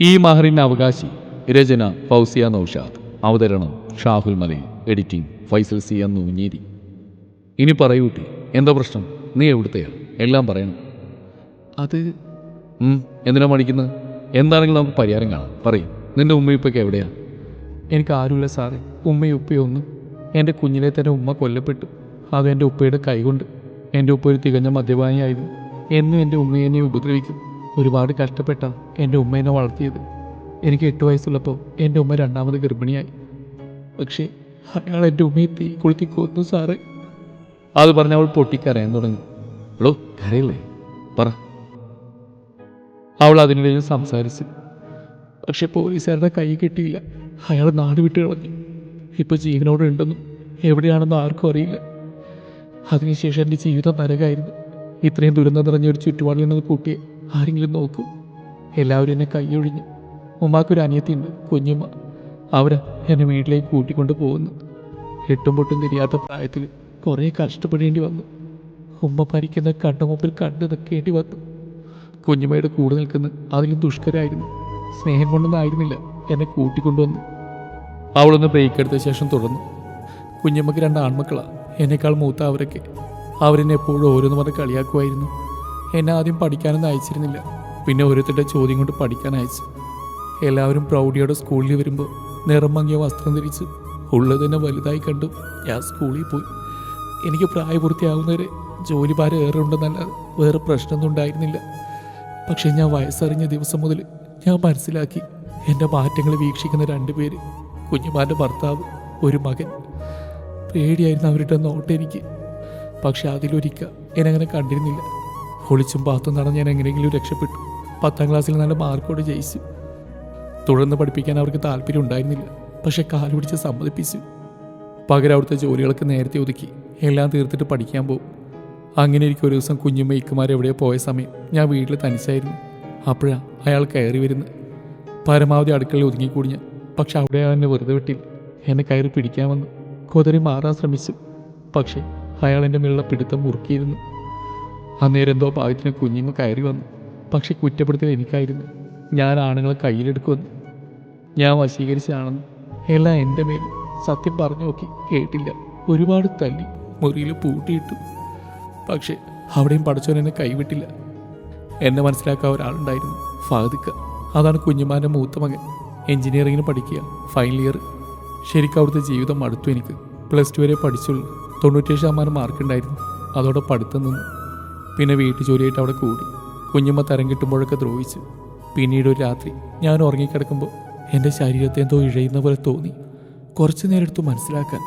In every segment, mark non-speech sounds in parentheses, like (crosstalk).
ഈ മഹറിന്റെ അവകാശി രചന ഫൗസിയ നൌഷാദ്. അവതരണം ഷാഹുൽ മലയിൽ. എഡിറ്റിംഗ് ഫൈസൽ സി എന്നു നൂഞ്ഞേരി. ഇനി പറയൂട്ടി എന്താ പ്രശ്നം? നീ എവിടുത്തെയാ? എല്ലാം പറയണം. അത് എന്തിനാ മടിക്കുന്നത് എന്താണെങ്കിലും നമുക്ക് പരിഹാരം കാണാം. പറയും നിന്റെ ഉമ്മയുപ്പൊക്കെ എവിടെയാ? എനിക്ക് ആരുമില്ല സാറേ. ഉമ്മയും ഉപ്പയൊന്നും എന്റെ കുഞ്ഞിലെ തന്നെ ഉമ്മ കൊല്ലപ്പെട്ടു. അത് എന്റെ ഉപ്പയുടെ കൈകൊണ്ട്. എന്റെ ഉപ്പ ഒരു തികഞ്ഞ മദ്യപാനിയായിരുന്നു എന്നും എന്റെ ഉമ്മയെന്നെ ഉപദ്രവിക്കും. ഒരുപാട് കഷ്ടപ്പെട്ട എന്റെ ഉമ്മ എന്നെ വളർത്തിയത്. എനിക്ക് എട്ട് വയസ്സുള്ളപ്പോൾ എന്റെ ഉമ്മ രണ്ടാമത് ഗർഭിണിയായി. പക്ഷേ അയാൾ എന്റെ ഉമ്മയെ തീ കൊളുത്തി കൊന്നു സാറ്. അത് പറഞ്ഞ് അവൾ പൊട്ടിക്കരയാൻ തുടങ്ങി. എടോ കരയില്ലേ? പറ. അവൾ അതിനിടയിൽ സംസാരിച്ചു. പക്ഷെ പോലീസുകാരുടെ കൈ കിട്ടിയില്ല. അയാൾ നാട് വിട്ട് കളഞ്ഞു. ഇപ്പോൾ ജീവനോടെ ഉണ്ടെന്നും എവിടെയാണെന്നും ആർക്കും അറിയില്ല. അതിനുശേഷം എന്റെ ജീവിതം നരകായിരുന്നു. ഇത്രയും ദുരന്തം നിറഞ്ഞ ഒരു ചുറ്റുപാടിൽ നിന്ന് കൂട്ടിയെ ആരെങ്കിലും നോക്കൂ. എല്ലാവരും എന്നെ കൈയൊഴിഞ്ഞു. ഉമ്മാക്കൊരു അനിയത്തിയുണ്ട് കുഞ്ഞുമ്മ. അവർ എന്നെ വീട്ടിലേക്ക് കൂട്ടിക്കൊണ്ട് പോകുന്നു. എട്ടും പൊട്ടും തിരിയാത്ത പ്രായത്തിൽ കുറേ കഷ്ടപ്പെടേണ്ടി വന്നു. ഉമ്മ മരിക്കുന്ന കണ്ണുമുമ്പിൽ കണ്ടു നിൽക്കേണ്ടി വന്നു. കുഞ്ഞുമ്മയുടെ കൂടെ നിൽക്കുന്ന അതിലും ദുഷ്കരായിരുന്നു. സ്നേഹം കൊണ്ടൊന്നും ആയിരുന്നില്ല എന്നെ കൂട്ടിക്കൊണ്ടുവന്നു അവളൊന്ന് ബ്രേക്ക് എടുത്ത ശേഷം തുടർന്നു. കുഞ്ഞമ്മക്ക് രണ്ട് ആൺമക്കളാണ് എന്നെക്കാൾ മൂത്ത അവരൊക്കെ. അവരെന്നെ എപ്പോഴും ഓരോന്ന് പറഞ്ഞ് കളിയാക്കുമായിരുന്നു. എന്നെ ആദ്യം പഠിക്കാനൊന്നും അയച്ചിരുന്നില്ല. പിന്നെ ഓരോരുത്തരുടെ ചോദ്യം കൊണ്ട് പഠിക്കാൻ അയച്ചു. എല്ലാവരും പ്രൗഢിയോടെ സ്കൂളിൽ വരുമ്പോൾ നിറം മങ്ങിയ വസ്ത്രം ധരിച്ച് ഉള്ളത് തന്നെ വലുതായി കണ്ടു. ഞാൻ സ്കൂളിൽ പോയി. എനിക്ക് പ്രായപൂർത്തിയാവുന്നവരെ ജോലി ഭാരം ഏറെ ഉണ്ടെന്നല്ല വേറെ പ്രശ്നമൊന്നും ഉണ്ടായിരുന്നില്ല. പക്ഷേ ഞാൻ വയസ്സറിഞ്ഞ ദിവസം മുതൽ ഞാൻ മനസ്സിലാക്കി എന്റെ മാറ്റങ്ങൾ വീക്ഷിക്കുന്ന രണ്ട് പേര് കുഞ്ഞുമാന്റെ ഭർത്താവ് ഒരു മകൻ. പേടിയായിരുന്നു അവരുടെ നോട്ട് എനിക്ക്. പക്ഷെ അതിലൊരിക്കൽ എന്നെ അങ്ങനെ കണ്ടിരുന്നില്ല. ഒളിച്ചും പാത്തും നടന്ന് ഞാൻ എങ്ങനെയെങ്കിലും രക്ഷപ്പെട്ടു. പത്താം ക്ലാസ്സിൽ നല്ല മാർക്കോട് ജയിച്ചു. തുടർന്ന് പഠിപ്പിക്കാൻ അവർക്ക് താല്പര്യം ഉണ്ടായിരുന്നില്ല. പക്ഷെ കാൽ പിടിച്ച് സമ്മതിപ്പിച്ചു. പകരം അവിടുത്തെ ജോലികളൊക്കെ നേരത്തെ ഒതുക്കി. എല്ലാം തീർത്തിട്ട് പഠിക്കാൻ പോകും. അങ്ങനെ എനിക്ക് ഒരു ദിവസം കുഞ്ഞുമ്മ ഇക്കുമാർ എവിടെയോ പോയ സമയം ഞാൻ വീട്ടിൽ തനിച്ചായിരുന്നു. അപ്പോഴാണ് അയാൾ കയറി വരുന്നത്. പരമാവധി അടുക്കളയിൽ ഒതുങ്ങിക്കൂടി ഞാൻ. പക്ഷെ അവിടെ എന്നെ വെറുതെ വിട്ടില്ല. എന്നെ കയറി പിടിക്കാൻ വന്നു. കൊതിരി മാറാൻ ശ്രമിച്ചു. പക്ഷേ അയാൾ എന്റെ മേലുള്ള പിടുത്തം മുറുക്കിയിരുന്നു. അന്നേരം എന്തോ ഭാഗ്യത്തിന് കുഞ്ഞിങ്ങ് കയറി വന്നു. പക്ഷെ കുറ്റപ്പെടുത്തൽ എനിക്കായിരുന്നു. ഞാൻ ആണുങ്ങളെ കയ്യിലെടുക്കുമെന്ന്. ഞാൻ വശീകരിച്ചാണെന്ന് എല്ലാം എന്റെ മേൽ സത്യം പറഞ്ഞു നോക്കി കേട്ടില്ല. ഒരുപാട് തല്ലി മുറിയിൽ പൂട്ടിയിട്ടു. പക്ഷേ അവിടെയും പഠിച്ചവൻ എന്നെ കൈവിട്ടില്ല. എന്നെ മനസ്സിലാക്കാൻ ഒരാളുണ്ടായിരുന്നു ഫാദിക്ക. അതാണ് കുഞ്ഞുമാന്റെ മൂത്ത മകൻ. എൻജിനീയറിങ്ങിന് പഠിക്കുക ഫൈനൽ ഇയർ. ശരിക്കും അവിടുത്തെ ജീവിതം അടുത്തു എനിക്ക്. പ്ലസ് ടു വരെ പഠിച്ചുള്ളൂ. തൊണ്ണൂറ്റേഴ് ശതമാനം മാർക്കുണ്ടായിരുന്നു. അതോടെ പഠിത്തം നിന്നു. പിന്നെ വീട്ടു ജോലിയായിട്ട് അവിടെ കൂടി. കുഞ്ഞുമ്മ തരം കിട്ടുമ്പോഴൊക്കെ ദ്രോഹിച്ചു. പിന്നീട് ഒരു രാത്രി ഞാൻ ഉറങ്ങിക്കിടക്കുമ്പോൾ എന്റെ ശരീരത്തെ എന്തോ ഇഴയുന്ന പോലെ തോന്നി. കുറച്ചു നേരം മനസ്സിലാക്കാൻ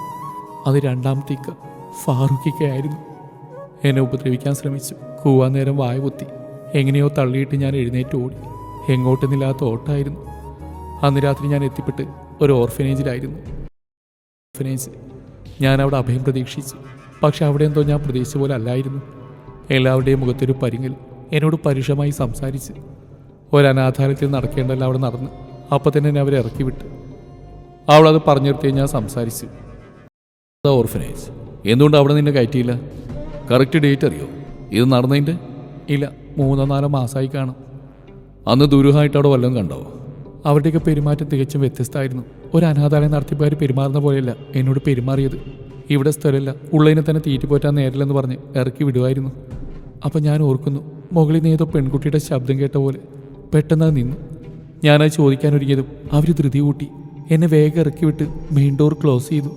അത് രണ്ടാമത്തെ ഇക്ക ഫാറൂഖിക്കയായിരുന്നു എന്നെ ഉപദ്രവിക്കാൻ ശ്രമിച്ചു. കൂവാൻ നേരം വായ പൊത്തി. എങ്ങനെയോ തള്ളിയിട്ട് ഞാൻ എഴുന്നേറ്റ് ഓടി. എങ്ങോട്ടെന്നില്ലാത്ത ഓട്ടായിരുന്നു അന്ന് രാത്രി ഞാൻ എത്തിപ്പെട്ട് ഒരു ഓർഫനേജിലായിരുന്നു. ഓർഫനേജ്. ഞാൻ അവിടെ അഭയം പ്രതീക്ഷിച്ചു. പക്ഷെ അവിടെ എന്തോ ഞാൻ പ്രതീക്ഷിച്ച പോലെ അല്ലായിരുന്നു. എല്ലാവരുടെയും മുഖത്തൊരു പരിങ്ങൽ എന്നോട് പരുഷമായി സംസാരിച്ച്. ഒരനാഥാലയത്തിൽ നടക്കേണ്ടല്ല അവിടെ നടന്ന് അപ്പം തന്നെ എന്നെ അവരെ ഇറക്കി വിട്ടു. അവളത് പറഞ്ഞു നിർത്തി ഞാൻ സംസാരിച്ചു. ഓർഫനേജ് എന്തുകൊണ്ട് അവിടെ നിന്നെ കയറ്റിയില്ല? കറക്റ്റ് ഡേറ്റ് അറിയോ? ഇത് നടന്നതിന്റെ? ഇല്ല മൂന്നോ നാലോ മാസമായി കാണും. അന്ന് ദുരൂഹമായിട്ട് അവിടെ വല്ലതും കണ്ടോ? അവരുടെയൊക്കെ പെരുമാറ്റം തികച്ചും വ്യത്യസ്തമായിരുന്നു. ഒരു അനാഥാലയം നടത്തിപ്പുകാർ പെരുമാറുന്ന പോലെയല്ല എന്നോട് പെരുമാറിയത്. ഇവിടെ സ്ഥലമില്ല. ഉള്ളതിനെ തന്നെ തീറ്റിപ്പോറ്റാൻ നേരില്ലെന്ന് പറഞ്ഞ് ഇറക്കി വിടുമായിരുന്നു അപ്പം ഞാൻ ഓർക്കുന്നു മുകളിൽ നിന്ന് ഏതോ പെൺകുട്ടിയുടെ ശബ്ദം കേട്ട പോലെ. പെട്ടെന്ന് നിന്നു. ഞാനത് ചോദിക്കാൻ ഒരുങ്ങിയതും അവർ ധൃതി കൂട്ടി. എന്നെ വേഗം ഇറക്കി വിട്ട് മെയിൻ ഡോർ ക്ലോസ് ചെയ്തു.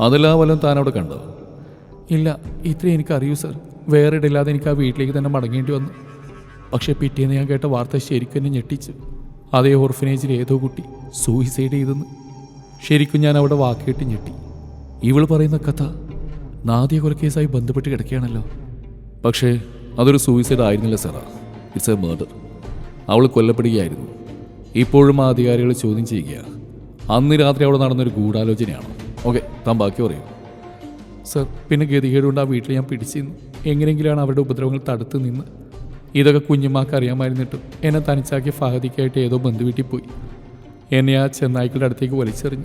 അതെല്ലാം വല്ലതും താൻ അവിടെ കണ്ടോ? ഇല്ല ഇത്രയും എനിക്കറിയൂ സർ. വേറെ ഇടയില്ലാതെ എനിക്ക് ആ വീട്ടിലേക്ക് തന്നെ മടങ്ങേണ്ടി വന്നു. പക്ഷേ പിറ്റേന്ന് ഞാൻ കേട്ട വാർത്ത ശരിക്കും എന്നെ ഞെട്ടിച്ചു. അതേ ഓർഫനേജിൽ ഏതോ കുട്ടി സൂയിസൈഡ് ചെയ്തെന്ന്. ശരിക്കും ഞാൻ അവിടെ വാക്കേട്ട് ഞെട്ടി. ഇവൾ പറയുന്ന കഥ നാദിയ കൊലക്കേസായി ബന്ധപ്പെട്ട് കിടക്കുകയാണല്ലോ. പക്ഷേ അതൊരു സൂയിസൈഡ് ആയിരുന്നില്ല സാറാ. ഇറ്റ്സ് എ മേർഡർ അവൾ കൊല്ലപ്പെടുകയായിരുന്നു. ഇപ്പോഴും ആ അധികാരികൾ ചോദ്യം ചെയ്യുകയാണ് അന്ന് രാത്രി അവിടെ നടന്നൊരു ഗൂഢാലോചനയാണ്? ഓക്കെ താൻ ബാക്കി പറയൂ. സർ പിന്നെ ഗതികേടുകൊണ്ട് ആ വീട്ടിൽ ഞാൻ പിടിച്ചിരുന്നു. എങ്ങനെയെങ്കിലാണ് അവരുടെ ഉപദ്രവങ്ങൾ തടുത്ത് നിന്ന്? ഇതൊക്കെ കുഞ്ഞുമാക്ക് അറിയാമായിരുന്നിട്ടും എന്നെ തനിച്ചാക്കിയ ഫഹദിക്കായിട്ട് ഏതോ ബന്ധുവീട്ടിൽ പോയി. എന്നെ ആ ചെന്നായ്ക്കളുടെ അടുത്തേക്ക് വലിച്ചെറിഞ്ഞു.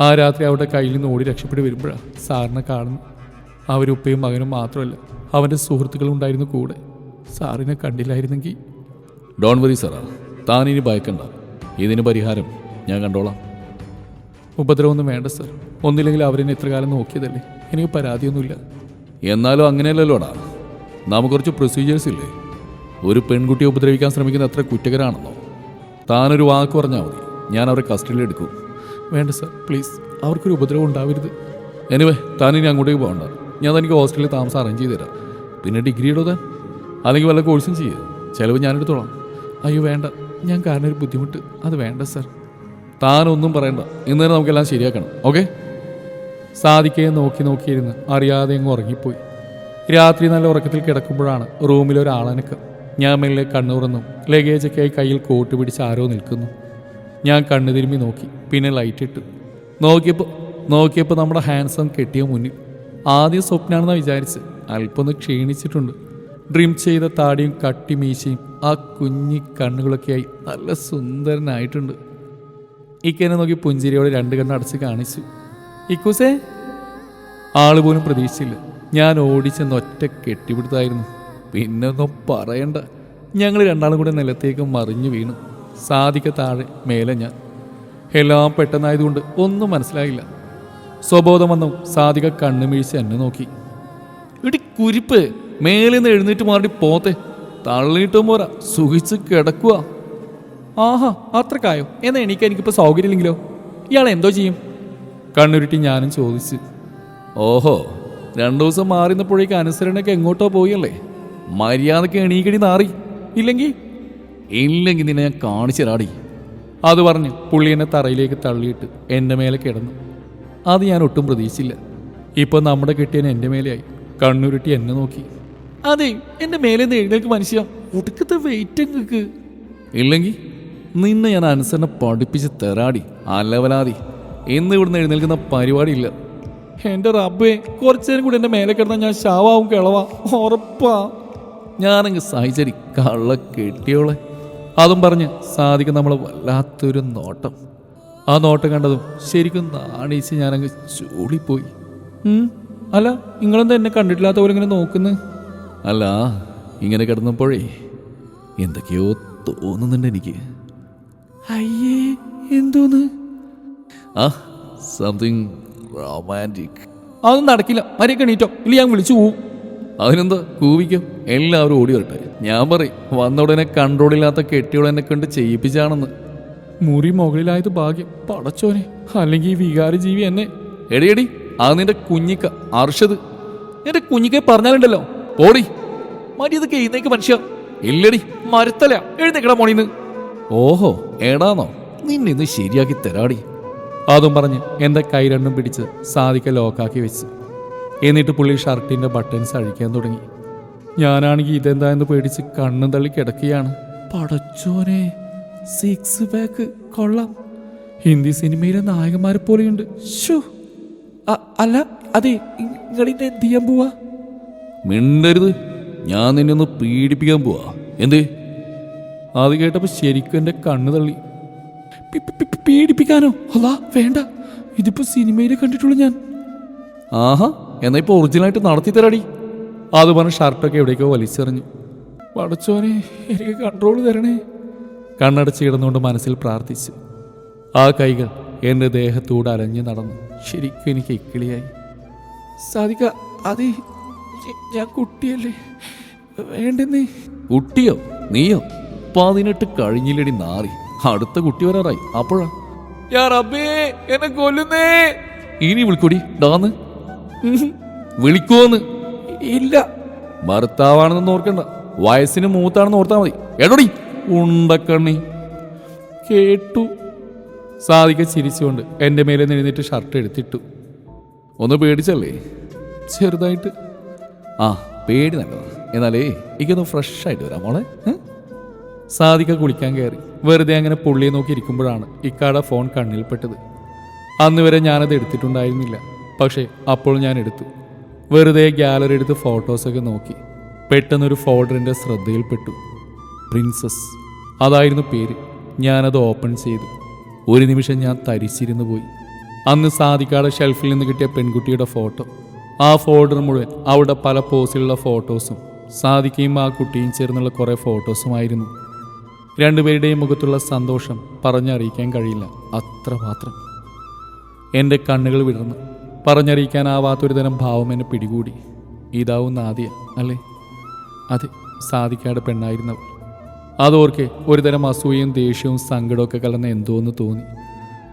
ആ രാത്രി അവരുടെ കയ്യിൽ നിന്ന് ഓടി രക്ഷപ്പെട്ട് വരുമ്പോഴാണ് സാറിനെ കാണുന്നു അവരുപ്പയും മകനും മാത്രമല്ല അവന്റെ സുഹൃത്തുക്കളും ഉണ്ടായിരുന്നു കൂടെ. സാറിനെ കണ്ടില്ലായിരുന്നെങ്കിൽ. ഡോൺ വരി സാറാ താൻ ഇനി ഭയക്കണ്ട. ഇതിന് പരിഹാരം ഞാൻ കണ്ടോളാം. ഉപദ്രവമൊന്നും വേണ്ട സർ. ഒന്നില്ലെങ്കിൽ അവരെന്നെ ഇത്ര കാലം നോക്കിയതല്ലേ? എനിക്ക് പരാതിയൊന്നുമില്ല. എന്നാലും അങ്ങനെയല്ലല്ലോടാ നമുക്ക് കുറച്ച് പ്രൊസീജിയേഴ്സ് ഇല്ലേ? ഒരു പെൺകുട്ടിയെ ഉപദ്രവിക്കാൻ ശ്രമിക്കുന്ന അത്ര കുറ്റകരാണെന്നോ താനൊരു വാക്ക് പറഞ്ഞാൽ മതി. ഞാൻ അവരെ കസ്റ്റഡിയിൽ എടുക്കും. വേണ്ട സർ പ്ലീസ് അവർക്കൊരു ഉപദ്രവം ഉണ്ടാവരുത്. എനിവേ താൻ ഇനി അങ്ങോട്ടേക്ക് പോകണ്ട. ഞാൻ തനിക്ക് ഹോസ്റ്റലിൽ താമസം അറേഞ്ച് ചെയ്ത് തരാം. പിന്നെ ഡിഗ്രി ഇടോ താൻ? അല്ലെങ്കിൽ വല്ല കോഴ്സും ചെയ്യുക ചിലവ് ഞാനെടുത്തോളാം അയ്യോ വേണ്ട. ഞാൻ കാരണം ഒരു ബുദ്ധിമുട്ട്. അത് വേണ്ട സർ. താനൊന്നും പറയണ്ട. ഇന്ന് തന്നെ നമുക്കെല്ലാം ശരിയാക്കണം. ഓക്കെ സാധിക്കയെ നോക്കി നോക്കിയിരുന്ന് അറിയാതെ അങ്ങ് ഉറങ്ങിപ്പോയി. രാത്രി നല്ല ഉറക്കത്തിൽ കിടക്കുമ്പോഴാണ് റൂമിൽ ഒരാളനക്കം ഞാൻ മെല്ലെ കണ്ണുറന്നും ലഗേജൊക്കെയായി കയ്യിൽ കോട്ട് പിടിച്ച് ആരോ നിൽക്കുന്നു. ഞാൻ കണ്ണു തിരുമ്പി നോക്കി പിന്നെ ലൈറ്റ് ഇട്ടു. നോക്കിയപ്പോൾ നോക്കിയപ്പോൾ നമ്മുടെ ഹാൻസം കെട്ടിയ മുന്നിൽ. ആദ്യം സ്വപ്നമാണെന്നാണ് വിചാരിച്ച് അല്പം ഒന്ന് ക്ഷീണിച്ചിട്ടുണ്ട്. ഡ്രീം ചെയ്ത താടിയും കട്ടി മീശയും ആ കുഞ്ഞി കണ്ണുകളൊക്കെയായി നല്ല സുന്ദരനായിട്ടുണ്ട്. ഇക്കനെ നോക്കി പുഞ്ചിരിയോടെ രണ്ട് കണ്ണ് അടച്ച് കാണിച്ചു. ഇക്കൂസേ. ആൾ പോലും പ്രതീക്ഷിച്ചില്ല. ഞാൻ ഓടിച്ചെന്ന് ഒറ്റ കെട്ടിപ്പിടുത്തായിരുന്നു. പിന്നെ ഒന്നും പറയണ്ട. ഞങ്ങൾ രണ്ടാളും കൂടെ നിലത്തേക്ക് മറിഞ്ഞു വീണു. സാധിക്ക താഴെ മേലെ ഞാൻ. എല്ലാം പെട്ടെന്നായതുകൊണ്ട് ഒന്നും മനസ്സിലായില്ല. സ്വബോധം വന്നു സാധിക കണ്ണുമീഴ്ച എന്നെ നോക്കി. ഇടി കുരിപ്പ് മേലിൽ നിന്ന് എഴുന്നേറ്റ് മാറി പോത്തെ. തള്ളിയിട്ടും പോരാ സുഖിച്ച് കിടക്കുക ആഹാ അത്രക്കായോ? എന്നാ എനിക്ക് എനിക്കിപ്പോൾ സൗകര്യമില്ലെങ്കിലോ? ഇയാൾ എന്തോ ചെയ്യും? കണ്ണുരുട്ടി ഞാനും ചോദിച്ചു. ഓഹോ രണ്ടു ദിവസം മാറിന്നപ്പോഴേക്ക് അനുസരണയൊക്കെ എങ്ങോട്ടോ പോയല്ലേ മര്യാദയ്ക്ക് എണീക്കടി നാറി. ഇല്ലെങ്കിൽ ഇല്ലെങ്കിൽ നിന്നെ ഞാൻ കാണിച്ചു തരാടി അത് പറഞ്ഞ് പുള്ളി എന്നെ തറയിലേക്ക് തള്ളിയിട്ട് എന്റെ മേലെ കിടന്നു. അത് ഞാൻ ഒട്ടും പ്രതീക്ഷിച്ചില്ല. ഇപ്പം നമ്മുടെ കെട്ടിയൻ എന്റെ മേലെയായി. കണ്ണുരുട്ടി എന്നെ നോക്കി. അതെ എന്റെ മേലെ നിന്ന് മനുഷ്യ. ഒടുക്കത്തെ വെയിറ്റ് നിങ്ങൾക്ക് ഇല്ലെങ്കിൽ നിന്നെ ഞാൻ അനുസരണ പഠിപ്പിച്ച് തെറാടി അലവലാതി. ഇന്ന് ഇവിടുന്ന് എഴുന്നേൽക്കുന്ന പരിപാടിയില്ല. എന്റെ റബ്ബേ കുറച്ചു നേരം കൂടി എന്റെ മേലെ കിടന്നാൽ ഞാൻ ശാവാവും കിളവാ. ഉറപ്പാ. ഞാനങ്ങ് സഹിച്ചടി. കള്ള കെട്ടിയോളെ. അതും പറഞ്ഞ് സാധിക്കും നമ്മൾ വല്ലാത്തൊരു നോട്ടം. ആ നോട്ടം കണ്ടതും ശരിക്കും നാണീച്ച് ഞാനങ്ങ് ചൂടിപ്പോയി അല്ല നിങ്ങളെന്താ എന്നെ കണ്ടിട്ടില്ലാത്ത പോലെ ഇങ്ങനെ നോക്കുന്നത് അല്ല ഇങ്ങനെ കിടന്നപ്പോഴേ എന്തൊക്കെയോ തോന്നുന്നുണ്ട് എനിക്ക്. അയ്യേ എന്തോന്ന്? ആ സംതിങ് റൊമാന്റിക് അതൊന്നും നടക്കില്ല. മരിയൊക്കെ എണീറ്റോ. ഇല്ല ഞാൻ വിളിച്ചു പോവും. അതിനെന്താ കൂവിക്കും? എല്ലാവരും ഓടി വരട്ടെ. ഞാൻ പറയും വന്ന ഉടനെ കൺട്രോളില്ലാത്ത കെട്ടിയോളെ എന്നെ കണ്ട് ചെയ്യിപ്പിച്ചാണെന്ന്. മുറി മുകളിലായത് ഭാഗ്യം. പടച്ചോനെ അല്ലെങ്കിൽ ഈ വികാര ജീവി എന്നെ. എടി എടി അത് നിന്റെ കുഞ്ഞിക്ക അർഷത് എന്റെ കുഞ്ഞിക്കെ പറഞ്ഞാലുണ്ടല്ലോ. ഓടി. മര്യാദയ്ക്ക് എഴുന്നേക്ക് മനുഷ്യ. ഇല്ലടി. മരത്തല എഴുന്നേക്കടാ മോണിന്ന് ഓഹോ എടാന്നോ. നിന്നെ ഇന്ന് ശരിയാക്കി തരാടി. അതും പറഞ്ഞ് എന്റെ കൈ രണ്ടും പിടിച്ച് സാധിക്ക ലോക്കാക്കി വെച്ച്. എന്നിട്ട് പുള്ളി ഷർട്ടിന്റെ ബട്ടൺസ് അഴിക്കാൻ തുടങ്ങി. ഞാനാണെങ്കിൽ ഇതെന്താ എന്ന് പേടിച്ച് കണ്ണും തള്ളി കിടക്കുകയാണ്. പടച്ചോനെ സിക്സ് പാക്ക് കൊള്ളാം. ഹിന്ദി സിനിമയിലെ നായകന്മാരെ പോലെയുണ്ട്. ഷു അല്ല അതെ നിങ്ങളിത് എന്ത് ചെയ്യാൻ പോവാ? മിണ്ടരുത്. ഞാൻ നിന്നെ ഒന്ന് പീഡിപ്പിക്കാൻ പോവാ. എന്തേ? അത് കേട്ടപ്പോൾ ശരിക്കും എന്റെ കണ്ണ് തള്ളി. പീഡിപ്പിക്കാനോ? അല്ല വേണ്ട. ഇതിപ്പോൾ സിനിമയിൽ കണ്ടിട്ടുള്ളൂ ഞാൻ. ആഹാ. എന്നാ ഇപ്പൊ ഒറിജിനലായിട്ട് നടത്തി തരാടി അത് പറഞ്ഞ് ഷർട്ടൊക്കെ എവിടേക്കോ വലിച്ചെറിഞ്ഞു. പടച്ചോനെ എനിക്ക് കൺട്രോൾ തരണേ. കണ്ണടച്ച് കിടന്നുകൊണ്ട് മനസ്സിൽ പ്രാർത്ഥിച്ചു. ആ കൈകൾ എന്റെ ദേഹത്തൂടെ അലഞ്ഞു നടന്നു. ശരിക്കും എനിക്ക് ഇക്കിളിയായി. സാധിക്ക അത് ഞാൻ കുട്ടിയല്ലേ. വേണ്ടെന്നേ. കുട്ടിയോ? നീയോ? പതിനെട്ട് കഴിഞ്ഞില്ലടി നാറി. അടുത്ത കുട്ടി വരാറായി. അപ്പോഴാ? റബ്ബേ എന്നെ കൊല്ലുന്നേ. ഇനി വിളിക്കൂടി ഡാന്ന് വിളിക്കുവോന്ന്? ഇല്ല. ഭർത്താവാണെന്ന് ഓർക്കണ്ട. വയസ്സിന് മൂത്താണെന്ന് ഓർത്താ മതി. എടോടി ഉണ്ടക്കണ്ണി. കേട്ടു. സാധിക്ക ചിരിച്ചുകൊണ്ട് എന്റെ മേലെ നിന്നിട്ട് ഷർട്ട് എടുത്തിട്ടു. ഒന്ന് പേടിച്ചല്ലേ? ചെറുതായിട്ട്. ആ പേടി നല്ലതാണ് എന്നാലേ എനിക്കൊന്ന് ഫ്രഷ് ആയിട്ട് വരാം മോളെ. സാധിക്ക കുളിക്കാൻ കയറി. വെറുതെ അങ്ങനെ പുള്ളിയെ നോക്കി ഇരിക്കുമ്പോഴാണ് ഇക്കാടെ ഫോൺ കണ്ണിൽപ്പെട്ടത്. അന്ന് വരെ ഞാനത് എടുത്തിട്ടുണ്ടായിരുന്നില്ല. പക്ഷേ അപ്പോൾ ഞാൻ എടുത്തു. വെറുതെ ഗാലറി എടുത്ത് ഫോട്ടോസൊക്കെ നോക്കി. പെട്ടെന്നൊരു ഫോൾഡറിന്റെ ശ്രദ്ധയിൽപ്പെട്ടു. പ്രിൻസസ് അതായിരുന്നു പേര്. ഞാനത് ഓപ്പൺ ചെയ്തു. ഒരു നിമിഷം ഞാൻ തരിച്ചിരുന്നു പോയി. അന്ന് സാധിക്കാതെ ഷെൽഫിൽ നിന്ന് കിട്ടിയ പെൺകുട്ടിയുടെ ഫോട്ടോ ആ ഫോൾഡർ മുഴുവൻ അവിടെ പല പോസിലുള്ള ഫോട്ടോസും സാധിക്കയും ആ കുട്ടിയും ചേർന്നുള്ള കുറേ ഫോട്ടോസുമായിരുന്നു രണ്ടുപേരുടെയും മുഖത്തുള്ള സന്തോഷം പറഞ്ഞറിയിക്കാൻ കഴിയില്ല. അത്രമാത്രം എന്റെ കണ്ണുകൾ വിടർന്നു. പറഞ്ഞറിയിക്കാനാവാത്തൊരു തരം ഭാവം എന്നെ പിടികൂടി. ഇതാവും നാദിയ അല്ലേ? അതെ സാധിക്കാതെ പെണ്ണായിരുന്നവൾ. അതോർക്കെ ഒരുതരം അസൂയയും ദേഷ്യവും സങ്കടമൊക്കെ കലർന്ന എന്തോന്ന് തോന്നി.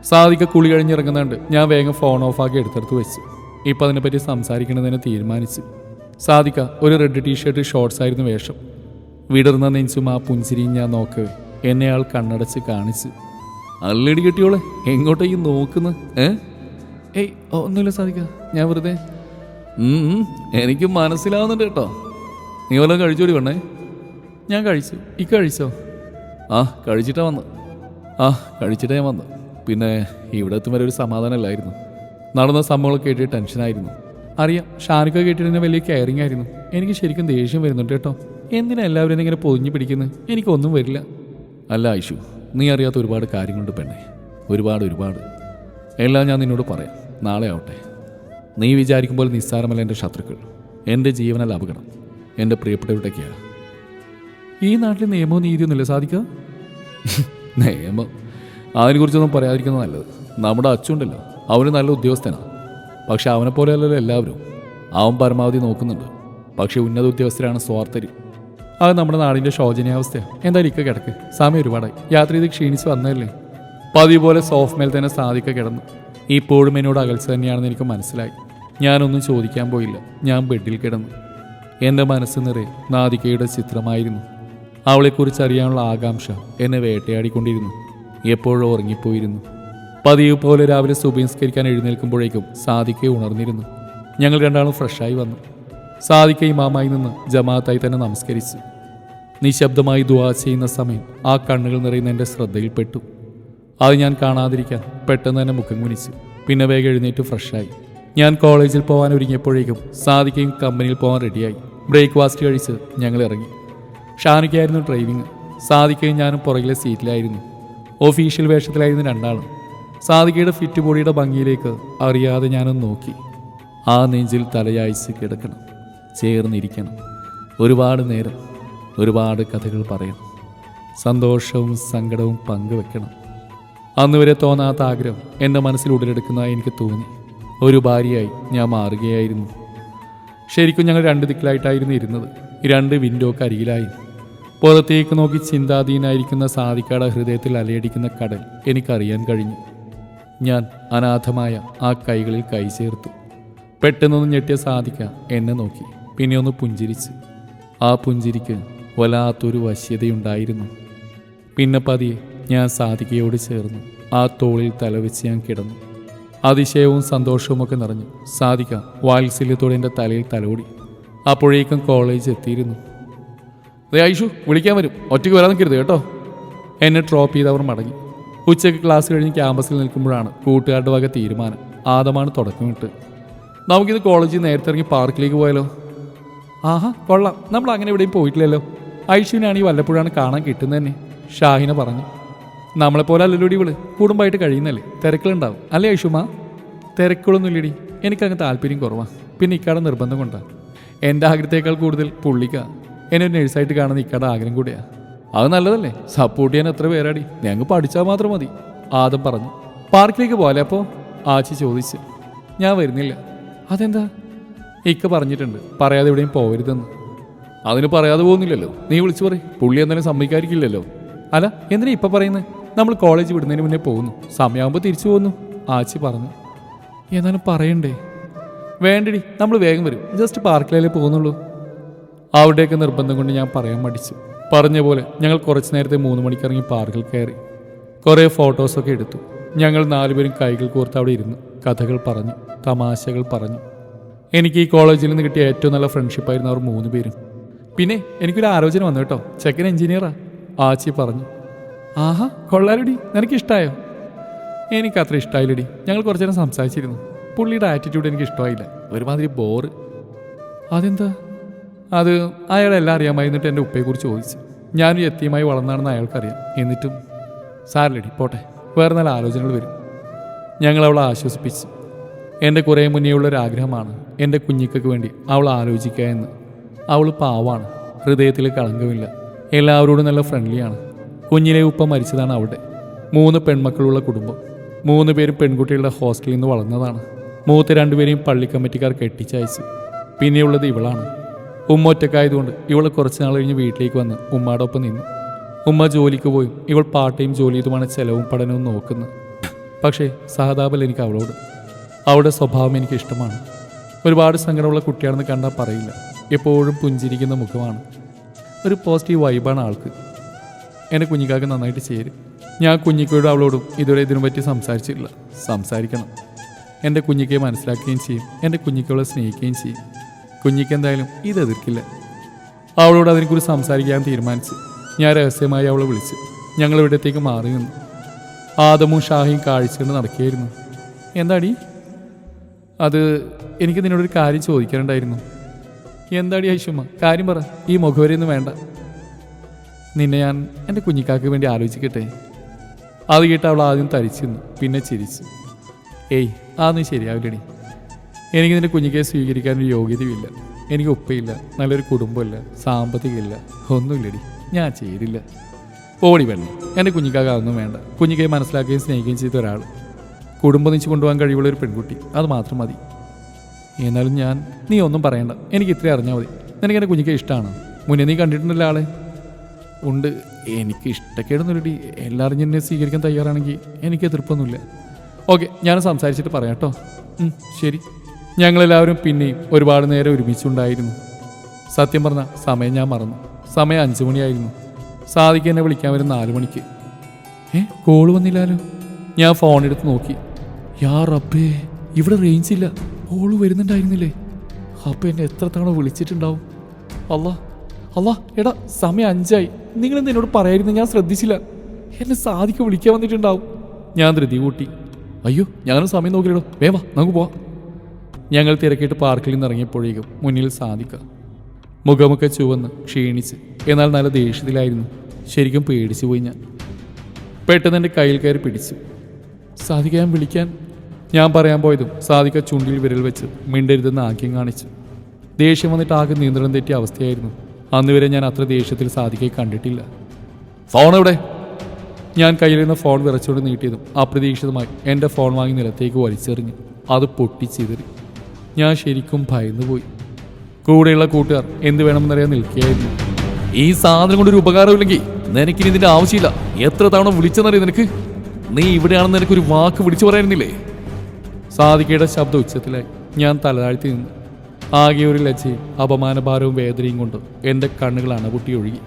സാധിക്ക കുളി കഴിഞ്ഞിറങ്ങുന്നുണ്ട് ഞാൻ വേഗം ഫോൺ ഓഫാക്കി എടുത്തെടുത്ത് വെച്ചു. ഇപ്പം അതിനെപ്പറ്റി സംസാരിക്കണമെന്ന് തീരുമാനിച്ചു. സാധിക്ക ഒരു റെഡ് ടീഷർട്ട് ഷോർട്സ് ആയിരുന്നു വേഷം. വിടർന്ന നെഞ്ചും ആ പുഞ്ചിരിയും ഞാൻ നോക്ക് എന്നെ ആൾ കണ്ണടച്ച് കാണിച്ചു. അല്ലടി കിട്ടിയോളെ എങ്ങോട്ടേക്ക് നോക്കുന്നു ഏ? ഏയ് ഒന്നുമില്ല സാധിക്ക. ഞാൻ വെറുതെ എനിക്ക് മനസ്സിലാവുന്നുണ്ട് കേട്ടോ. നീ വല്ലതും കഴിച്ചോടി വേണേ ഞാൻ കഴിച്ചു. ഈ കഴിച്ചോ? ആ കഴിച്ചിട്ടാ വന്ന്. ആ കഴിച്ചിട്ടേ ഞാൻ വന്ന്. പിന്നെ ഇവിടെ എത്തും വരെ ഒരു സമാധാനമല്ലായിരുന്നു. നടന്ന സംഭവങ്ങളൊക്കെ കേട്ടിട്ട് ടെൻഷനായിരുന്നു. അറിയാം ഷാനിക്ക കേട്ടിട്ട് എന്നെ വലിയ കെയറിങ് ആയിരുന്നു. എനിക്ക് ശരിക്കും ദേഷ്യം വരുന്നുണ്ട് കേട്ടോ. എന്തിനാ എല്ലാവരും ഇങ്ങനെ പൊതിഞ്ഞു പിടിക്കുന്നത് എനിക്കൊന്നും വരില്ല. അല്ല ഐഷു. നീ അറിയാത്ത ഒരുപാട് കാര്യങ്ങളുണ്ട് പെണ്ണെ. ഒരുപാട് ഒരുപാട്. എല്ലാം ഞാൻ നിന്നോട് പറയാം. നാളെ ആവട്ടെ. നീ വിചാരിക്കുമ്പോൾ നിസ്സാരമല്ല എന്റെ ശത്രുക്കൾ. എന്റെ ജീവനല്ല അപകടം. എന്റെ പ്രിയപ്പെട്ടവരുടെയൊക്കെയാണ് ഈ നാട്ടിൽ നിയമവും നീതിയൊന്നുമില്ല സാധിക്കുക (laughs) നിയമം. അതിനെക്കുറിച്ചൊന്നും പറയാതിരിക്കുന്നത് നല്ലത്. നമ്മുടെ അച്ഛണ്ടല്ലോ അവന് നല്ല ഉദ്യോഗസ്ഥനാണ് പക്ഷെ അവനെ പോലെയല്ലല്ലോ എല്ലാവരും. അവൻ പരമാവധി നോക്കുന്നുണ്ട്. പക്ഷെ ഉന്നത ഉദ്യോഗസ്ഥരാണ് സ്വാർത്ഥര്. അത് നമ്മുടെ നാടിന്റെ ശോചനീയാവസ്ഥയാണ് എന്തായാലും ഇക്ക കിടക്ക്. സമയം ഒരുപാടായി. യാത്ര ചെയ്ത് ക്ഷീണിച്ച് വന്നതല്ലേ? പതിവ് പോലെ സോഫ്റ്റ് മേൽ തന്നെ സാധിക്ക കിടന്നു. ഇപ്പോഴും എന്നോട് അകൽച്ച തന്നെയാണെന്ന് എനിക്ക് മനസ്സിലായി. ഞാനൊന്നും ചോദിക്കാൻ പോയില്ല. ഞാൻ ബെഡിൽ കിടന്നു. എന്റെ മനസ്സ് നിറയെ നാദികയുടെ ചിത്രമായിരുന്നു. അവളെക്കുറിച്ച് അറിയാനുള്ള ആകാംക്ഷ എന്നെ വേട്ടയാടിക്കൊണ്ടിരുന്നു. എപ്പോഴും ഉറങ്ങിപ്പോയിരുന്നു. പതിവ് പോലെ രാവിലെ സുബിൻസ്കരിക്കാൻ എഴുന്നേൽക്കുമ്പോഴേക്കും സാദിക്കെ ഉണർന്നിരുന്നു. ഞങ്ങൾ രണ്ടാളും ഫ്രഷായി വന്നു. സാദിക്ക ഇമാമായി നിന്ന് ജമാഅത്തായി തന്നെ നമസ്കരിച്ചു. നിശബ്ദമായി ദുവാ ചെയ്യുന്ന സമയം ആ കണ്ണുകൾ നിറയുന്ന എന്റെ ശ്രദ്ധയിൽപ്പെട്ടു. അത് ഞാൻ കാണാതിരിക്കാൻ പെട്ടെന്ന് തന്നെ മുഖം കുനിച്ചു. പിന്നെ വേഗം എഴുന്നേറ്റ് ഫ്രഷായി. ഞാൻ കോളേജിൽ പോകാൻ ഒരുങ്ങിയപ്പോഴേക്കും സാധിക്കുകയും കമ്പനിയിൽ പോകാൻ റെഡിയായി. ബ്രേക്ക്ഫാസ്റ്റ് കഴിച്ച് ഞങ്ങൾ ഇറങ്ങി. ഷാനിക്കായിരുന്നു ഡ്രൈവിംഗ് സാധിക്കുകയും ഞാനും പുറകിലെ സീറ്റിലായിരുന്നു. ഒഫീഷ്യൽ വേഷത്തിലായിരുന്നു രണ്ടാളും. സാധിക്കയുടെ ഫിറ്റ് ബോഡിയുടെ ഭംഗിയിലേക്ക് അറിയാതെ ഞാനൊന്ന് നോക്കി. ആ നെഞ്ചിൽ തലയായിച്ച് കിടക്കണം. ചേർന്നിരിക്കണം. ഒരുപാട് നേരം ഒരുപാട് കഥകൾ പറയണം. സന്തോഷവും സങ്കടവും പങ്കുവെക്കണം. അന്ന് വരെ തോന്നാത്ത ആഗ്രഹം എന്റെ മനസ്സിൽ ഉടലെടുക്കുന്നതായി എനിക്ക് തോന്നി. ഒരു ഭാര്യയായി ഞാൻ മാറുകയായിരുന്നു. ശരിക്കും ഞങ്ങൾ രണ്ട് ദിക്കിലായിട്ടായിരുന്നു ഇരുന്നത്. രണ്ട് വിൻഡോക്ക് അരികിലായി. പുറത്തേക്ക് നോക്കി ചിന്താധീനായിരിക്കുന്ന സാധിക്കാട ഹൃദയത്തിൽ അലയടിക്കുന്ന കടൽ എനിക്കറിയാൻ കഴിഞ്ഞു. ഞാൻ അനാഥമായ ആ കൈകളിൽ കൈ ചേർത്തു. പെട്ടെന്നൊന്ന് ഞെട്ടിയ സാധിക്ക എന്നെ നോക്കി. പിന്നെ ഒന്ന് പുഞ്ചിരിച്ച്. ആ പുഞ്ചിരിക്ക് വല്ലാത്തൊരു വശ്യതയുണ്ടായിരുന്നു. പിന്നെ പതിയെ ഞാൻ സാധികയോട് ചേർന്നു. ആ തോളിൽ തലവെച്ച് ഞാൻ കിടന്നു. അതിശയവും സന്തോഷവുമൊക്കെ നിറഞ്ഞു. സാധിക വാത്സല്യത്തോടെ എന്റെ തലയിൽ തലോടി അപ്പോഴേക്കും കോളേജ് എത്തിയിരുന്നു. അതേ ഐഷു വിളിക്കാൻ വരും. ഒറ്റയ്ക്ക് വരാൻ നിൽക്കരുത് കേട്ടോ. എന്നെ ഡ്രോപ്പ് ചെയ്ത് അവർ മടങ്ങി. ഉച്ചയ്ക്ക് ക്ലാസ് കഴിഞ്ഞ് ക്യാമ്പസിൽ നിൽക്കുമ്പോഴാണ് കൂട്ടുകാരുടെ വക തീരുമാനം. ആദമാണ് തുടക്കമിട്ട് നമുക്കിത് കോളേജിൽ നേരത്തെ ഇറങ്ങി പാർക്കിലേക്ക് പോയാലോ? ആഹാ കൊള്ളാം. നമ്മൾ അങ്ങനെ എവിടെയും പോയിട്ടില്ലല്ലോ. ഐഷുവിനാണെങ്കിൽ വല്ലപ്പോഴാണ് കാണാൻ കിട്ടുന്നത് തന്നെ ഷാഹിന പറഞ്ഞു. നമ്മളെപ്പോലെ അല്ലല്ലോടി ഇവൾ? കുടുംബമായിട്ട് കഴിയുന്നല്ലേ? തിരക്കുകളുണ്ടാവും അല്ലേ ഐഷുമ? തിരക്കുകളൊന്നും ഇല്ലടി എനിക്കങ്ങ് താല്പര്യം കുറവാണ് പിന്നെ ഇക്കാടെ നിർബന്ധം കൊണ്ടാണ് എന്റെ ആഗ്രഹത്തേക്കാൾ കൂടുതൽ പുള്ളിക്ക. എന്നെ ഒരു നഴ്സായിട്ട് കാണുന്ന ഇക്കാടെ ആഗ്രഹം കൂടിയാ. അത് നല്ലതല്ലേ? സപ്പോർട്ട് ചെയ്യാൻ എത്ര പേരാടി. ഞങ്ങൾ പഠിച്ചാൽ മാത്രം മതി. ആദം പറഞ്ഞു. പാർക്കിലേക്ക് പോലെ അപ്പോൾ ആച്ചി ചോദിച്ച്. ഞാൻ വരുന്നില്ല. അതെന്താ? ഇക്ക പറഞ്ഞിട്ടുണ്ട്. പറയാതെ എവിടെയും പോകരുതെന്ന് അതിന് പറയാതെ പോകുന്നില്ലല്ലോ. നീ വിളിച്ചു പറയും. പുള്ളി എന്തായാലും സമ്മതിക്കാതിരിക്കില്ലല്ലോ. അല്ല എന്തിനാ ഇപ്പം പറയുന്നത് നമ്മൾ കോളേജ് വിടുന്നതിന് മുന്നേ പോകുന്നു. സമയമാകുമ്പോൾ തിരിച്ചു പോകുന്നു. ആച്ചി പറഞ്ഞു. എന്നാലും പറയണ്ടേ? വേണ്ടടി നമ്മൾ വേഗം വരും. ജസ്റ്റ് പാർക്കിലല്ലേ പോകുന്നുള്ളൂ. അവിടെയൊക്കെ നിർബന്ധം കൊണ്ട് ഞാൻ പറയാൻ മടിച്ചു. പറഞ്ഞ പോലെ ഞങ്ങൾ കുറച്ച് നേരത്തെ മൂന്ന് മണിക്ക് ഇറങ്ങി പാർക്കിൽ കയറി. കുറേ ഫോട്ടോസൊക്കെ എടുത്തു. ഞങ്ങൾ നാലുപേരും കൈകൾ കോർത്ത് അവിടെ ഇരുന്നു. കഥകൾ പറഞ്ഞു തമാശകൾ പറഞ്ഞു. എനിക്ക് ഈ കോളേജിൽ നിന്ന് കിട്ടിയ ഏറ്റവും നല്ല ഫ്രണ്ട്ഷിപ്പായിരുന്നു അവർ മൂന്ന് പേരും. പിന്നെ എനിക്കൊരു ആലോചന വന്നു കേട്ടോ. ചെക്കൻ എഞ്ചിനീയറാ ആച്ചി പറഞ്ഞു. ആഹാ കൊള്ളാലടി. നിനക്ക് ഇഷ്ടമായോ എനിക്ക് അത്ര ഇഷ്ടമായില്ലടി ഞങ്ങൾ കുറച്ചു നേരം സംസാരിച്ചിരുന്നു. പുള്ളിയുടെ ആറ്റിറ്റ്യൂഡ് എനിക്ക് ഇഷ്ടമായില്ല. ഒരുമാതിരി ബോറ് അതെന്താ? അത് അയാളെല്ലാം അറിയാമായിരുന്നിട്ട് എന്റെ ഉപ്പയെക്കുറിച്ച് ചോദിച്ചു. ഞാനും എത്തിയുമായി വളർന്നാണെന്ന് അയാൾക്കറിയാം. എന്നിട്ടും സാറിലടി പോട്ടെ. വേറെ നല്ല ആലോചനകൾ വരും. ഞങ്ങൾ അവളെ ആശ്വസിപ്പിച്ചു. എന്റെ കുറേ മുന്നേ ഉള്ളൊരു ആഗ്രഹമാണ് എന്റെ കുഞ്ഞിക്കൾക്ക് വേണ്ടി അവൾ ആലോചിക്കുക എന്ന്. അവൾ പാവാണ് ഹൃദയത്തിൽ കളങ്കമില്ല. എല്ലാവരോടും നല്ല ഫ്രണ്ട്ലിയാണ് കുഞ്ഞിലെ ഉപ്പ മരിച്ചതാണ് അവിടെ. മൂന്ന് പെൺമക്കളുള്ള കുടുംബം. മൂന്ന് പേരും പെൺകുട്ടികളുടെ ഹോസ്റ്റലിൽ നിന്ന് വളർന്നതാണ്. മൂത്ത രണ്ടുപേരെയും പള്ളി കമ്മിറ്റിക്കാർ കെട്ടിച്ചയച്ചു. പിന്നെയുള്ളത് ഇവളാണ്. ഉമ്മ ഒറ്റക്കായതുകൊണ്ട് ഇവൾ കുറച്ച് നാൾ കഴിഞ്ഞ് വീട്ടിലേക്ക് വന്ന് ഉമ്മയുടെ ഒപ്പം നിന്നു. ഉമ്മ ജോലിക്ക് പോയും. ഇവൾ പാർട്ട് ടൈം ജോലി ചെയ്തുമാണ് ചെലവും പഠനവും നോക്കുന്നത്. പക്ഷേ സഹതാപൽ എനിക്ക് അവളോട്. അവളുടെ സ്വഭാവം എനിക്ക് ഇഷ്ടമാണ്. ഒരുപാട് സങ്കടമുള്ള കുട്ടിയാണെന്ന് കണ്ടാൽ പറയില്ല. എപ്പോഴും പുഞ്ചിരിക്കുന്ന മുഖമാണ്. ഒരു പോസിറ്റീവ് വൈബാണ് ആൾക്ക്. എന്റെ കുഞ്ഞിക്കാക്ക് നന്നായിട്ട് ചേരും. ഞാൻ കുഞ്ഞിക്കയോട് അവളോടും ഇതുവരെ ഇതിനെ പറ്റി സംസാരിച്ചിട്ടില്ല. സംസാരിക്കണം. എന്റെ കുഞ്ഞിക്കയെ മനസ്സിലാക്കുകയും ചെയ്യും. എന്റെ കുഞ്ഞിക്കവളെ സ്നേഹിക്കുകയും ചെയ്യും. കുഞ്ഞിക്ക് എന്തായാലും ഇത് എതിർക്കില്ല. അവളോട് അതിനെക്കുറിച്ച് സംസാരിക്കാൻ തീരുമാനിച്ചു ഞാൻ രഹസ്യമായി അവളെ വിളിച്ചു. ഞങ്ങൾ ഇവിടത്തേക്ക് മാറി നിന്നു. ആദമും ഷാഹിയും കാഴ്ചകൊണ്ട് നടക്കുകയായിരുന്നു. എന്താടി? അത് എനിക്ക് നിന്നോടൊരു കാര്യം ചോദിക്കാനുണ്ടായിരുന്നു. എന്താടി ഐഷുമ്മ കാര്യം പറ. ഈ മുഖവരെയൊന്നും വേണ്ട. നിന്നെ ഞാൻ എന്റെ കുഞ്ഞിക്കാക്ക് വേണ്ടി ആലോചിക്കട്ടെ. അത് കേട്ട് അവൾ ആദ്യം തരിച്ചു നിന്നു പിന്നെ ചിരിച്ചു. ഏയ് അതൊന്നും ശരിയാവില്ലടി. എനിക്ക് നിന്റെ കുഞ്ഞിക്കെ സ്വീകരിക്കാനൊരു യോഗ്യതയുമില്ല. എനിക്ക് ഉപ്പയില്ല നല്ലൊരു കുടുംബമില്ല സാമ്പത്തികമില്ല ഒന്നുമില്ലടി. ഞാൻ ചെയ്തില്ല. ഓടി വേണം എന്റെ കുഞ്ഞിക്കാകൊന്നും വേണ്ട. കുഞ്ഞിക്കയെ മനസ്സിലാക്കുകയും സ്നേഹിക്കുകയും ചെയ്ത ഒരാൾ കുടുംബം നിച്ച് കൊണ്ടുപോകാൻ കഴിവുള്ള ഒരു പെൺകുട്ടി. അത് മാത്രം മതി. എന്നാലും ഞാൻ നീ ഒന്നും പറയണ്ട. എനിക്ക് ഇത്രയും അറിഞ്ഞാൽ മതി. നിനക്ക് എന്റെ കുഞ്ഞിക്കെ ഇഷ്ടമാണ് മുന്നേ നീ കണ്ടിട്ടുണ്ടല്ലോ ആളെ. ഉണ്ട്. എനിക്ക് ഇഷ്ടക്കേടൊന്നുമില്ലടി. എല്ലാവരും എന്നെ സ്വീകരിക്കാൻ തയ്യാറാണെങ്കിൽ എനിക്ക് എതിർപ്പൊന്നുമില്ല. ഓക്കെ ഞാൻ സംസാരിച്ചിട്ട് പറയാം കേട്ടോ. ശരി. ഞങ്ങളെല്ലാവരും പിന്നെയും ഒരുപാട് നേരം ഒരുമിച്ചുണ്ടായിരുന്നു. സത്യം പറഞ്ഞ സമയം ഞാൻ മറന്നു. സമയം അഞ്ചു മണിയായിരുന്നു. സാധിക്ക എന്നെ വിളിക്കാൻ വരും നാല് മണിക്ക്. ഏ കോൾ വന്നില്ലാലോ? ഞാൻ ഫോൺ എടുത്ത് നോക്കി. യാ റബ്ബേ ഇവിടെ റേഞ്ച് ഇല്ല. കോൾ വരുന്നുണ്ടായിരുന്നില്ലേ? അപ്പം എന്നെ എത്ര തവണ വിളിച്ചിട്ടുണ്ടാവും? അല്ലാ അല്ലാ എടാ സമയം അഞ്ചായി. നിങ്ങൾ എന്നോട് പറയായിരുന്നു ഞാൻ ശ്രദ്ധിച്ചില്ല. എന്നെ സാധിക്ക് വിളിക്കാൻ വന്നിട്ടുണ്ടാവും. ഞാൻ ധൃതി കൂട്ടി. അയ്യോ ഞാനും സമയം നോക്കിയിടോ വേവാ നമുക്ക് പോവാം. ഞങ്ങൾ തിരക്കിയിട്ട് പാർക്കിൽ നിന്ന് ഇറങ്ങിയപ്പോഴേക്കും മുന്നിൽ സാധിക്കാം മുഖമൊക്കെ ചുവന്ന് ക്ഷീണിച്ച് എന്നാൽ നല്ല ദേഷ്യത്തിലായിരുന്നു. ശരിക്കും പേടിച്ചു പോയി ഞാൻ. പെട്ടെന്ന് എന്റെ കയ്യിൽ കയറി പിടിച്ചു. സാധിക്കാൻ വിളിക്കാൻ. ഞാൻ പറയാൻ പോയതും സാധിക്ക ചുണ്ടിൽ വിരൽ വെച്ച് മിണ്ടരുതെന്ന് ആക്കിയും കാണിച്ചു. ദേഷ്യം വന്നിട്ട് ആകെ നിയന്ത്രണം തെറ്റിയ അവസ്ഥയായിരുന്നു. അന്ന് വരെ ഞാൻ അത്ര ദേഷ്യത്തിൽ സാധിക്കെ കണ്ടിട്ടില്ല. ഫോൺ എവിടെ? ഞാൻ കയ്യിലിരുന്ന ഫോൺ വിറച്ചുകൊണ്ട് നീട്ടിയതും അപ്രതീക്ഷിതമായി എന്റെ ഫോൺ വാങ്ങി നിലത്തേക്ക് വലിച്ചെറിഞ്ഞു. അത് പൊട്ടിച്ചിതറി. ഞാൻ ശരിക്കും ഭയന്നുപോയി. കൂടെയുള്ള കൂട്ടുകാർ എന്ത് വേണമെന്നറിയാൻ നിൽക്കുകയായിരുന്നു. ഈ സാധനം കൊണ്ടൊരു ഉപകാരമില്ലെങ്കിൽ നിനക്കിനി ഇതിന്റെ ആവശ്യമില്ല. എത്ര തവണ വിളിച്ചെന്നറിയാം നിനക്ക്? നീ ഇവിടെയാണെന്ന് നിനക്കൊരു വാക്ക് വിളിച്ചു പറയുന്നില്ലേ സാധികയുടെ ശബ്ദ ഉച്ചത്തിലായി. ഞാൻ തലതാഴ്ത്തി നിന്നു. ആകെ ഒരു ലജ്ജയും അപമാനഭാരവും വേദനയും കൊണ്ട് എന്റെ കണ്ണുകൾ കുട്ടി ഒഴുകി.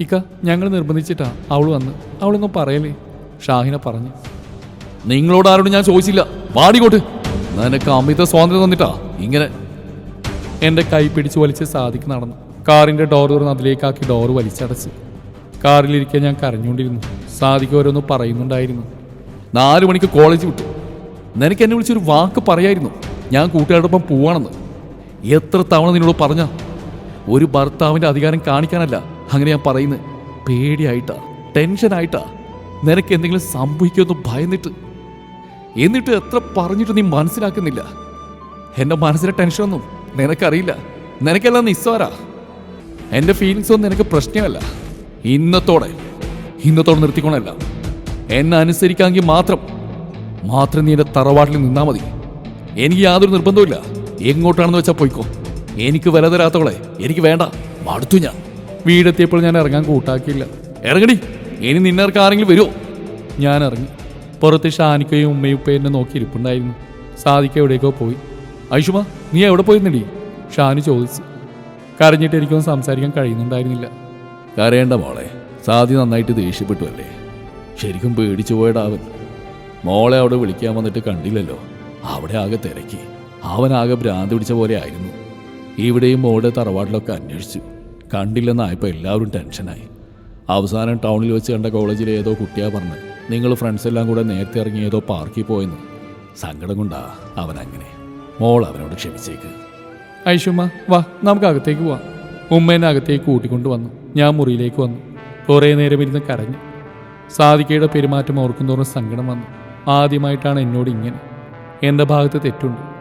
ഇക്ക ഞങ്ങൾ നിർബന്ധിച്ചിട്ടാ അവൾ വന്ന് അവളൊന്നും പറയലേ? ഷാഹിന പറഞ്ഞു. നിങ്ങളോട് ആരോടും ഞാൻ ചോദിച്ചില്ല. വാടിക്കോട്ട് നിനക്ക് അമിത സ്വാതന്ത്ര്യം തന്നിട്ടാ ഇങ്ങനെ. എന്റെ കൈ പിടിച്ച് വലിച്ച് സാധിക്ക് നടന്നു. കാറിന്റെ ഡോർ തുറന്ന് അതിലേക്കാക്കി ഡോർ വലിച്ചടച്ച്. കാറിലിരിക്കാൻ ഞാൻ കരഞ്ഞുകൊണ്ടിരുന്നു. സാധിക്ക് ഓരോന്ന് പറയുന്നുണ്ടായിരുന്നു. നാലു മണിക്ക് കോളേജ് വിട്ടു. നിനക്ക് എന്നെ വിളിച്ചൊരു വാക്ക് പറയായിരുന്നു. ഞാൻ കൂട്ടുകാരോടൊപ്പം പോവാണെന്ന്. എത്ര തവണ നിന്നോട് പറഞ്ഞ? ഒരു ഭർത്താവിന്റെ അധികാരം കാണിക്കാനല്ല അങ്ങനെ ഞാൻ പറയുന്നത് പേടിയായിട്ടാ ടെൻഷനായിട്ടാ. നിനക്ക് എന്തെങ്കിലും സംഭവിക്കുമെന്ന് ഭയന്നിട്ട്. എന്നിട്ട് എത്ര പറഞ്ഞിട്ട് നീ മനസ്സിലാക്കുന്നില്ല. എന്റെ മനസ്സിലെ ടെൻഷനൊന്നും നിനക്കറിയില്ല. നിനക്കെല്ലാം നിസ്സാരാ. എന്റെ ഫീലിങ്സ് ഒന്നും നിനക്ക് പ്രശ്നമല്ല. ഇന്നത്തോടെ ഇന്നത്തോടെ നിർത്തിക്കോണല്ല. എന്നെ അനുസരിക്കാമെങ്കിൽ മാത്രം മാത്രം നീ എന്റെ തറവാട്ടിൽ നിന്നാൽ മതി. എനിക്ക് യാതൊരു നിർബന്ധവുമില്ല എങ്ങോട്ടാണെന്ന് വെച്ചാൽ പോയിക്കോ. എനിക്ക് വില തരാത്തവളെ എനിക്ക് വേണ്ട. മടുത്തു ഞാൻ. വീടെത്തിയപ്പോൾ ഞാൻ ഇറങ്ങാൻ കൂട്ടാക്കിയില്ല. ഇറങ്ങടി. ഇനി നിന്നർക്ക് ആരെങ്കിലും വരുമോ ഞാൻ ഇറങ്ങി. പുറത്ത് ഷാനിക്കയും ഉമ്മയും ഉപ്പയും എന്നെ നോക്കി ഇരിപ്പുണ്ടായിരുന്നു. സാധിക്ക എവിടേക്കോ പോയി. ഐഷുമ നീ എവിടെ പോയിരുന്നടി? ഷാനു ചോദിച്ചു. കരഞ്ഞിട്ട് എനിക്കൊന്നും സംസാരിക്കാൻ കഴിയുന്നുണ്ടായിരുന്നില്ല. കരയേണ്ട മോളെ സാധി നന്നായിട്ട് ദേഷ്യപ്പെട്ടു അല്ലേ ശരിക്കും പേടിച്ചു പോയടാ അവൻ. മോളെ അവിടെ വിളിക്കാൻ വന്നിട്ട് കണ്ടില്ലല്ലോ. അവിടെ ആകെ തിരക്കി. അവൻ ആകെ ഭ്രാന്ത് പിടിച്ച പോലെ ആയിരുന്നു. ഇവിടെയും മോളുടെ തറവാട്ടിലൊക്കെ അന്വേഷിച്ചു. കണ്ടില്ലെന്നായപ്പോൾ എല്ലാവരും ടെൻഷനായി. അവസാനം ടൗണിൽ വെച്ച് കണ്ട കോളേജിലെ ഏതോ കുട്ടിയാ പറഞ്ഞ് നിങ്ങൾ ഫ്രണ്ട്സ് എല്ലാം കൂടെ നേരത്തെ ഇറങ്ങി ഏതോ പാർക്കിൽ പോയെന്ന്. സങ്കടം കൊണ്ടാ അവൻ അങ്ങനെ മോൾ അവനോട് ക്ഷമിച്ചേക്ക്. ഐഷുമ്മ വാ നമുക്ക് അകത്തേക്ക് പോവാം. ഉമ്മേനെ അകത്തേക്ക് കൂട്ടിക്കൊണ്ട് വന്നു. ഞാൻ മുറിയിലേക്ക് വന്നു. കുറേ നേരം ഇരുന്ന് കരഞ്ഞു. സാധിക്കയുടെ പെരുമാറ്റം ഓർക്കുന്നതോറും സങ്കടം വന്നു. ആദ്യമായിട്ടാണ് എന്നോട് ഇങ്ങനെ. എന്റെ ഭാഗത്ത് തെറ്റുണ്ട്.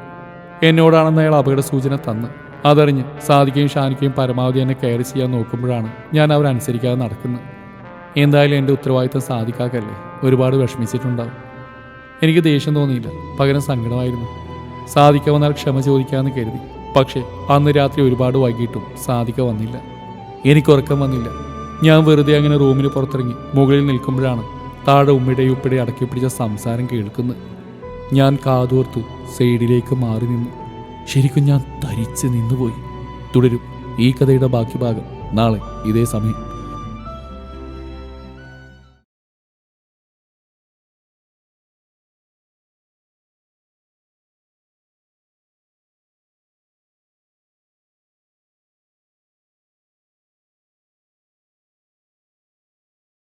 എന്നോടാണെന്ന് അയാൾ അപകട സൂചന തന്ന്. അതറിഞ്ഞ് സാധിക്കുകയും ഷാനിക്കുകയും പരമാവധി എന്നെ കെയർ ചെയ്യാൻ നോക്കുമ്പോഴാണ് ഞാൻ അവരനുസരിക്കാതെ നടക്കുന്നത്. എന്തായാലും എന്റെ ഉത്തരവാദിത്തം സാധിക്കാക്കല്ലേ? ഒരുപാട് വിഷമിച്ചിട്ടുണ്ടാവും. എനിക്ക് ദേഷ്യം തോന്നിയില്ല. പകരം സങ്കടമായിരുന്നു. സാധിക്ക വന്നാൽ ക്ഷമ ചോദിക്കാമെന്ന് കരുതി. പക്ഷേ അന്ന് രാത്രി ഒരുപാട് വൈകിട്ടും സാധിക്ക വന്നില്ല. എനിക്ക് ഉറക്കം വന്നില്ല. ഞാൻ വെറുതെ അങ്ങനെ റൂമിന് പുറത്തിറങ്ങി മുകളിൽ നിൽക്കുമ്പോഴാണ് താഴെ ഉമ്മയുടെ ഉപ്പയുടെ അടക്കി പിടിച്ച സംസാരം കേൾക്കുന്നത്. ഞാൻ കാതോർത്ത് സൈഡിലേക്ക് മാറി നിന്നു. ശരിക്കും ഞാൻ തരിച്ച് നിന്നുപോയി. തുടരും ഈ കഥയുടെ ബാക്കി ഭാഗം നാളെ ഇതേ സമയം.